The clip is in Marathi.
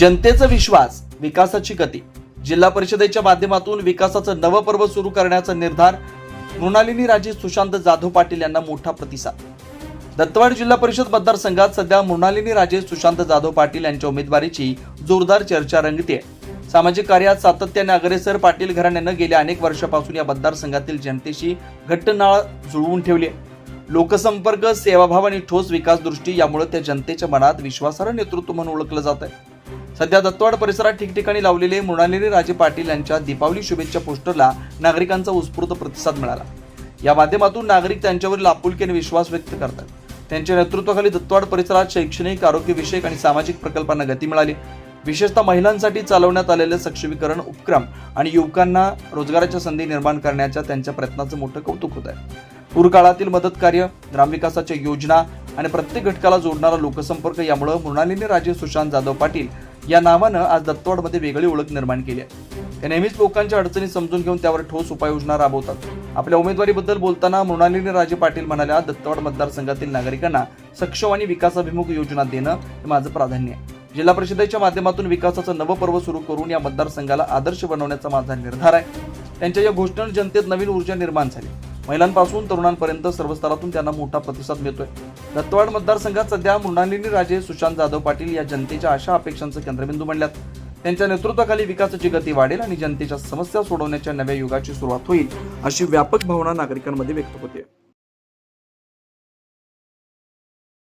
जनतेचा विश्वास विकासाची गती. जिल्हा परिषदेच्या माध्यमातून विकासाचं नवं पर्व सुरू करण्याचा निर्धार मृणालिनी राजे सुशांत जाधव पाटील यांना मोठा प्रतिसाद. दत्तवाड जिल्हा परिषद मतदारसंघात सध्या मृणालिनी राजे सुशांत जाधव पाटील यांच्या उमेदवारीची जोरदार चर्चा रंगते सामाजिक कार्यात सातत्याने अग्रेसर पाटील घराण्यानं गेल्या अनेक वर्षापासून या मतदारसंघातील जनतेशी घट्ट नाळ जुळवून ठेवली आहे. लोकसंपर्क सेवाभाव आणि ठोस विकास दृष्टी यामुळे त्या जनतेच्या मनात विश्वासार्ह नेतृत्व म्हणून ओळखलं जात आहे सध्या दत्तवाड परिसरात ठिकठिकाणी लावलेले मृणालिनी राजे पाटील यांच्या दीपावली शुभेच्छा पोस्टरला नागरिकांचा उत्स्फूर्त प्रतिसाद मिळाला. या माध्यमातून नागरिक त्यांच्यावरील आपुलकीने विश्वास व्यक्त करतात. त्यांच्या नेतृत्वाखाली दत्तवाड परिसरात शैक्षणिक आरोग्यविषयक आणि सामाजिक प्रकल्पांना गती मिळाली. विशेषतः महिलांसाठी चालवण्यात आलेले सक्षमीकरण उपक्रम आणि युवकांना रोजगाराच्या संधी निर्माण करण्याच्या त्यांच्या प्रयत्नाचं मोठं कौतुक होत आहे पूरकाळातील मदत कार्य ग्रामविकासाच्या योजना आणि प्रत्येक घटकाला जोडणारा लोकसंपर्क यामुळे मृणालिनी राजे सुशांत जाधव पाटील या नावानं आज दत्तवाडमध्ये वेगळी ओळख निर्माण केली आहे. ते नेहमीच लोकांच्या अडचणी समजून घेऊन त्यावर ठोस उपाययोजना राबवतात. आपल्या उमेदवारीबद्दल बोलताना मृणालिनी राजे पाटील म्हणाल्या दत्तवाड मतदारसंघातील नागरिकांना सक्षम आणि विकासाभिमुख योजना देणं हे माझं प्राधान्य आहे. जिल्हा परिषदेच्या माध्यमातून विकासाचं नवं पर्व सुरू करून या मतदारसंघाला आदर्श बनवण्याचा माझा निर्धार आहे. त्यांच्या या घोषणेनं जनतेत नवीन ऊर्जा निर्माण झाली. महिलांपासून तरुणांपर्यंत सर्व स्तरातून त्यांना मोठा प्रतिसाद मिळतोय. दत्तवाड मतदारसंघात सध्या मृणालिनी राजे सुशांत जाधव पाटील या जनतेच्या आशा अपेक्षांचं केंद्रबिंदू बनल्यात. त्यांच्या नेतृत्वाखाली विकासाची गती वाढेल आणि जनतेच्या समस्या सोडवण्याच्या नव्या युगाची सुरुवात होईल अशी व्यापक भावना नागरिकांमध्ये व्यक्त होते